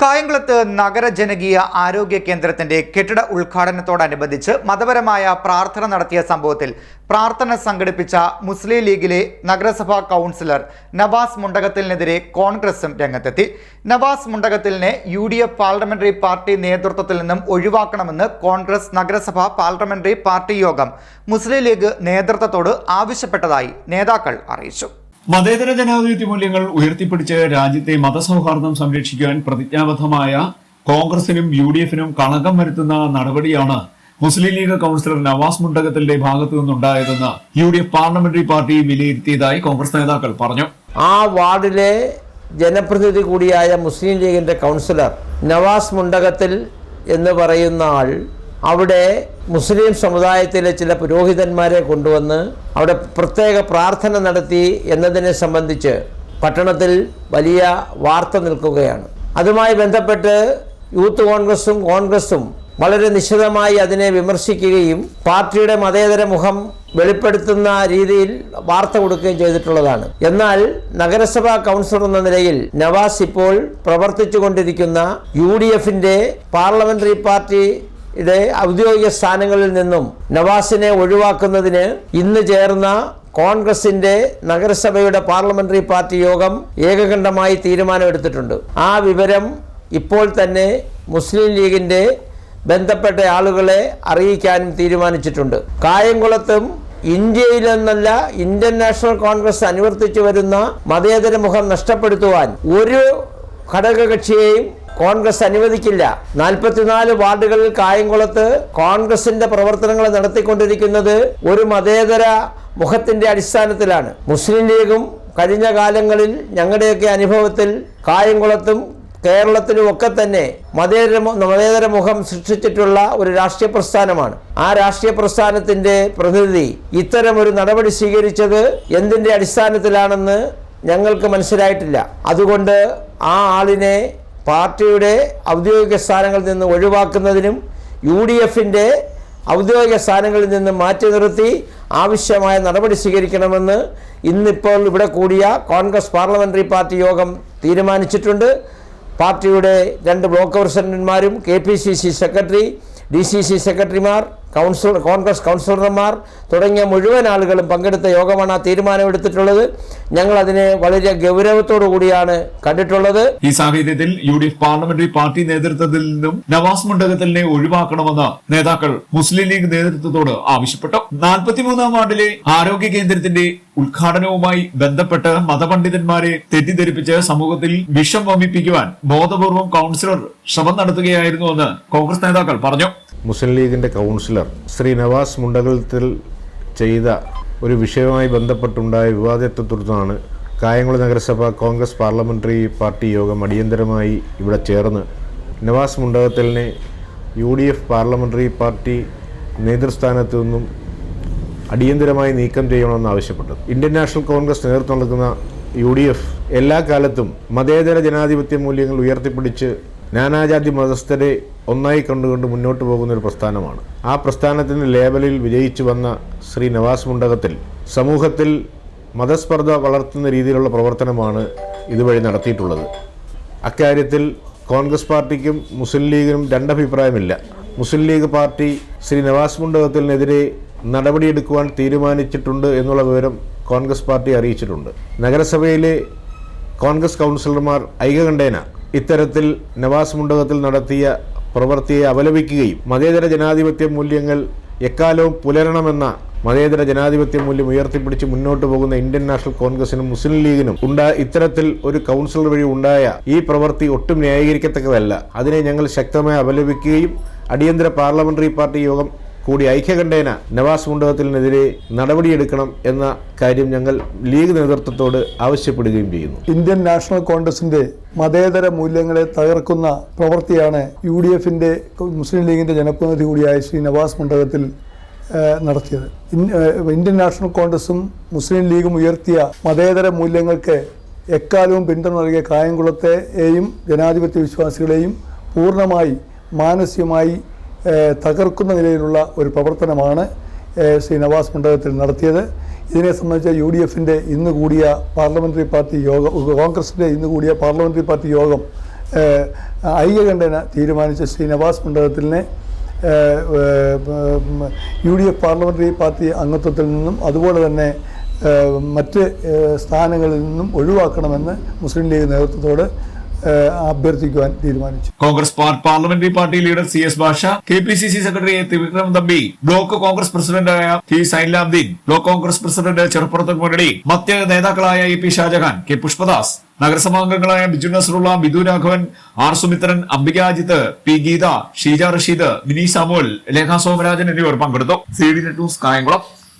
കായംകുളത്ത് നഗര ജനകീയ ആരോഗ്യ കേന്ദ്രത്തിന്റെ കെട്ടിട ഉദ്ഘാടനത്തോടനുബന്ധിച്ച് മതപരമായ പ്രാർത്ഥന നടത്തിയ സംഭവത്തിൽ പ്രാർത്ഥന സംഘടിപ്പിച്ച മുസ്ലിം ലീഗിലെ നഗരസഭാ കൗൺസിലർ നവാസ് മുണ്ടകത്തിലിനെതിരെ കോൺഗ്രസും രംഗത്തെത്തി. Nawaz മുണ്ടകത്തിലിനെ U D F parliamentary party നേതൃത്വത്തിൽ നിന്നും ഒഴിവാക്കണമെന്ന് കോൺഗ്രസ് നഗരസഭാ പാർലമെന്ററി പാർട്ടി യോഗം മുസ്ലിം ലീഗ് നേതൃത്വത്തോട് ആവശ്യപ്പെട്ടതായി നേതാക്കൾ അറിയിച്ചു. മതേതര ജനാധിപത്യ മൂല്യങ്ങൾ ഉയർത്തിപ്പിടിച്ച് രാജ്യത്തെ മതസൗഹാർദ്ദം സംരക്ഷിക്കാൻ പ്രതിജ്ഞാബദ്ധമായ കോൺഗ്രസിനും യു ഡി എഫിനും കളങ്കം വരുത്തുന്ന നടപടിയാണ് മുസ്ലിം ലീഗ് കൌൺസിലർ നവാസ് മുണ്ടകത്തിന്റെ ഭാഗത്തു നിന്നുണ്ടായതെന്ന് U D F parliamentary party വിലയിരുത്തിയതായി Congress നേതാക്കൾ പറഞ്ഞു. ആ വാർഡിലെ ജനപ്രതിനിധി കൂടിയായ മുസ്ലിം ലീഗിന്റെ കൗൺസിലർ നവാസ് മുണ്ടകത്തിൽ എന്ന് പറയുന്ന ആൾ അവിടെ മുസ്ലിം സമുദായത്തിലെ ചില പുരോഹിതന്മാരെ കൊണ്ടുവന്ന് അവിടെ പ്രത്യേക പ്രാർത്ഥന നടത്തി എന്നതിനെ സംബന്ധിച്ച് പട്ടണത്തിൽ വലിയ വാർത്ത നിൽക്കുകയാണ്. അതുമായി ബന്ധപ്പെട്ട് യൂത്ത് കോൺഗ്രസും കോൺഗ്രസും വളരെ നിശിതമായി അതിനെ വിമർശിക്കുകയും പാർട്ടിയുടെ മതേതര മുഖം വെളിപ്പെടുത്തുന്ന രീതിയിൽ വാർത്ത കൊടുക്കുകയും ചെയ്തിട്ടുള്ളതാണ്. എന്നാൽ നഗരസഭാ കൗൺസിലർ എന്ന നിലയിൽ നവാസ് ഇപ്പോൾ പ്രവർത്തിച്ചുകൊണ്ടിരിക്കുന്ന യു ഡി എഫിന്റെ പാർലമെന്ററി പാർട്ടിയുടെ ഔദ്യോഗിക സ്ഥാനങ്ങളിൽ നിന്നും നവാസിനെ ഒഴിവാക്കുന്നതിന് ഇന്ന് ചേർന്ന കോൺഗ്രസിന്റെ നഗരസഭയുടെ പാർലമെന്ററി പാർട്ടി യോഗം ഏകകണ്ഠമായി തീരുമാനമെടുത്തിട്ടുണ്ട്. ആ വിവരം ഇപ്പോൾ തന്നെ മുസ്ലിം ലീഗിന്റെ ബന്ധപ്പെട്ട ആളുകളെ അറിയിക്കാനും തീരുമാനിച്ചിട്ടുണ്ട്. കായംകുളത്തും ഇന്ത്യയിലെന്നല്ല ഇന്ത്യൻ നാഷണൽ കോൺഗ്രസ് അനുവർത്തിച്ചു വരുന്ന മതേതര മുഖം നഷ്ടപ്പെടുത്തുവാൻ ഒരു ഘടകകക്ഷിയെയും കോൺഗ്രസ് അനുവദിക്കില്ല. നാൽപ്പത്തിനാല് വാർഡുകളിൽ കായംകുളത്ത് കോൺഗ്രസിന്റെ പ്രവർത്തനങ്ങൾ നടത്തിക്കൊണ്ടിരിക്കുന്നത് ഒരു മതേതര മുഖത്തിന്റെ അടിസ്ഥാനത്തിലാണ്. മുസ്ലിം ലീഗും കഴിഞ്ഞ കാലങ്ങളിൽ ഞങ്ങളുടെയൊക്കെ അനുഭവത്തിൽ കായംകുളത്തും കേരളത്തിലും ഒക്കെ തന്നെ മതേതര മതേതര മുഖം സൃഷ്ടിച്ചിട്ടുള്ള ഒരു രാഷ്ട്രീയ പ്രസ്ഥാനമാണ്. ആ രാഷ്ട്രീയ പ്രസ്ഥാനത്തിന്റെ പ്രതിനിധി ഇത്തരം ഒരു നടപടി സ്വീകരിച്ചത് എന്തിന്റെ അടിസ്ഥാനത്തിലാണെന്ന് ഞങ്ങൾക്ക് മനസ്സിലായിട്ടില്ല. അതുകൊണ്ട് ആ ആളിനെ പാർട്ടിയുടെ ഔദ്യോഗിക സ്ഥാനങ്ങളിൽ നിന്ന് ഒഴിവാക്കുന്നതിനും യു ഡി എഫിന്റെ ഔദ്യോഗിക സ്ഥാനങ്ങളിൽ നിന്ന് മാറ്റി നിർത്തി ആവശ്യമായ നടപടി സ്വീകരിക്കണമെന്ന് ഇന്നിപ്പോൾ ഇവിടെ കൂടിയ കോൺഗ്രസ് പാർലമെന്ററി പാർട്ടി യോഗം തീരുമാനിച്ചിട്ടുണ്ട്. പാർട്ടിയുടെ രണ്ട് block പ്രസിഡന്റുമാരും K P C C secretary D C C സെക്രട്ടറിമാർ കൗൺസിൽ കോൺഗ്രസ് കൗൺസിലർമാർ തുടങ്ങിയ മുഴുവൻ ആളുകളും പങ്കെടുത്ത യോഗമാണ് ആ തീരുമാനമെടുത്തിട്ടുള്ളത് ഞങ്ങൾ അതിനെ വളരെ ഗൗരവത്തോടു കൂടിയാണ് കണ്ടിട്ടുള്ളത്. ഈ സാഹചര്യത്തിൽ U D F parliamentary party നേതൃത്വത്തിൽ നിന്നും നവാസ് മണ്ഡലത്തിനെ ഒഴിവാക്കണമെന്ന് നേതാക്കൾ മുസ്ലിം ലീഗ് നേതൃത്വത്തോട് ആവശ്യപ്പെട്ടു. നാൽപ്പത്തിമൂന്നാം വാർഡിലെ ആരോഗ്യ കേന്ദ്രത്തിന്റെ ഉദ്ഘാടനവുമായി ബന്ധപ്പെട്ട് മതപണ്ഡിതന്മാരെ തെറ്റിദ്ധരിപ്പിച്ച് സമൂഹത്തിൽ വിഷം വമിപ്പിക്കുവാൻ ബോധപൂർവം കൗൺസിലർ ശ്രമം നടത്തുകയായിരുന്നുവെന്ന് കോൺഗ്രസ് നേതാക്കൾ പറഞ്ഞു. മുസ്ലിം ലീഗിന്റെ കൗൺസിലർ ശ്രീ നവാസ് മുണ്ടകലത്തിൽ ചെയ്ത ഒരു വിഷയവുമായി ബന്ധപ്പെട്ടുണ്ടായ വിവാദത്തെ തുടർന്നാണ് കായംകുളം നഗരസഭ കോൺഗ്രസ് പാർലമെന്ററി പാർട്ടി യോഗം അടിയന്തരമായി ഇവിടെ ചേർന്ന് Nawaz മുണ്ടകത്തലിനെ U D F parliamentary party നേതൃസ്ഥാനത്തു നിന്നും അടിയന്തരമായി നീക്കം ചെയ്യണമെന്ന് ആവശ്യപ്പെട്ടത് ഇന്ത്യൻ നാഷണൽ കോൺഗ്രസ് നേതൃത്വം നൽകുന്ന യു ഡി എഫ് എല്ലാ കാലത്തും മതേതര ജനാധിപത്യ മൂല്യങ്ങൾ ഉയർത്തിപ്പിടിച്ച് നാനാജാതി മതസ്ഥരെ ഒന്നായി കണ്ടുകൊണ്ട് മുന്നോട്ട് പോകുന്ന ഒരു പ്രസ്ഥാനമാണ്. ആ പ്രസ്ഥാനത്തിന്റെ ലേബലിൽ വിജയിച്ചു വന്ന ശ്രീ നവാസ് മുണ്ടകത്തിൽ സമൂഹത്തിൽ മതസ്പർദ്ധ വളർത്തുന്ന രീതിയിലുള്ള പ്രവർത്തനമാണ് ഇതുവഴി നടത്തിയിട്ടുള്ളത്. അക്കാര്യത്തിൽ കോൺഗ്രസ് പാർട്ടിക്കും മുസ്ലിം ലീഗിനും രണ്ടഭിപ്രായമില്ല. മുസ്ലിം ലീഗ് പാർട്ടി ശ്രീ നവാസ് മുണ്ടകത്തിനെതിരെ നടപടിയെടുക്കുവാൻ തീരുമാനിച്ചിട്ടുണ്ട് എന്നുള്ള വിവരം കോൺഗ്രസ് പാർട്ടി അറിയിച്ചിട്ടുണ്ട്. നഗരസഭയിലെ കോൺഗ്രസ് കൗൺസിലർമാർ ഐകകണ്ഠേന ഇത്തരത്തിൽ നവാസ് മുണ്ടകത്തിൽ നടത്തിയ പ്രവൃത്തിയെ അപലപിക്കുകയും മതേതര ജനാധിപത്യ മൂല്യങ്ങൾ എക്കാലവും പുലരണമെന്ന മതേതര ജനാധിപത്യ മൂല്യം ഉയർത്തിപ്പിടിച്ച് മുന്നോട്ട് പോകുന്ന ഇന്ത്യൻ നാഷണൽ കോൺഗ്രസിനും മുസ്ലിം ലീഗിനും ഉണ്ടായ ഇത്തരത്തിൽ ഒരു കൗൺസിലർ വഴി ഉണ്ടായ ഈ പ്രവൃത്തി ഒട്ടും ന്യായീകരിക്കത്തക്കതല്ല. അതിനെ ഞങ്ങൾ ശക്തമായി അപലപിക്കുകയും അടിയന്തര പാർലമെന്ററി പാർട്ടി യോഗം കൂടി ഐക്യകണ്ഠേന നവാസ് മുണ്ടകത്തിനെതിരെ നടപടിയെടുക്കണം എന്ന കാര്യം ഞങ്ങൾ ലീഗ് നേതൃത്വത്തോട് ആവശ്യപ്പെടുകയും ചെയ്യുന്നു. ഇന്ത്യൻ നാഷണൽ കോൺഗ്രസിന്റെ മതേതര മൂല്യങ്ങളെ തകർക്കുന്ന പ്രവൃത്തിയാണ് യു ഡി എഫിന്റെ മുസ്ലിം ലീഗിന്റെ ജനപ്രതിനിധി കൂടിയായ ശ്രീ നവാസ് മുണ്ടകത്തിൽ നടത്തിയത്. ഇന്ത്യൻ നാഷണൽ കോൺഗ്രസും മുസ്ലിം ലീഗും ഉയർത്തിയ മതേതര മൂല്യങ്ങൾക്ക് എക്കാലവും പിന്തുണ നൽകിയ കായംകുളത്തെയും ജനാധിപത്യ വിശ്വാസികളെയും പൂർണമായി മാനസികമായി തകർക്കുന്ന നിലയിലുള്ള ഒരു പ്രവർത്തനമാണ് ശ്രീ നവാസ് മണ്ഡലത്തിൽ നടത്തിയത്. ഇതിനെ സംബന്ധിച്ച് യു ഡി എഫിന്റെ ഇന്ന് കൂടിയ പാർലമെന്ററി പാർട്ടി യോഗം കോൺഗ്രസിന്റെ ഇന്ന് കൂടിയ പാർലമെന്ററി പാർട്ടി യോഗം ഐക്യകണ്ഠന തീരുമാനിച്ച Shri Nawaz മണ്ഡലത്തിനെ U D F parliamentary party അംഗത്വത്തിൽ നിന്നും അതുപോലെ തന്നെ മറ്റ് സ്ഥാനങ്ങളിൽ നിന്നും ഒഴിവാക്കണമെന്ന് മുസ്ലിം ലീഗ് നേതൃത്വത്തോട് അഭ്യർത്ഥിക്കുവാൻ തീരുമാനിച്ചു. കോൺഗ്രസ് പാർ- parliamentary party leader C S Basha K P C C secretary Thrivikram Thampi block Congress പ്രസിഡന്റായ T Sailabdeen block Congress president Cheruppurath Murali മറ്റ് നേതാക്കളായ A P Shajahan K Pushpadas നഗരസഭാംഗങ്ങളായ Biju Nasarulla Bidu Raghavan R Sumithran Ambika Ajith P Geetha Sheeja Rasheed Mini Samuel Lekha Somarajan എന്നിവർ പങ്കെടുത്തു. C D news Kayamkulam.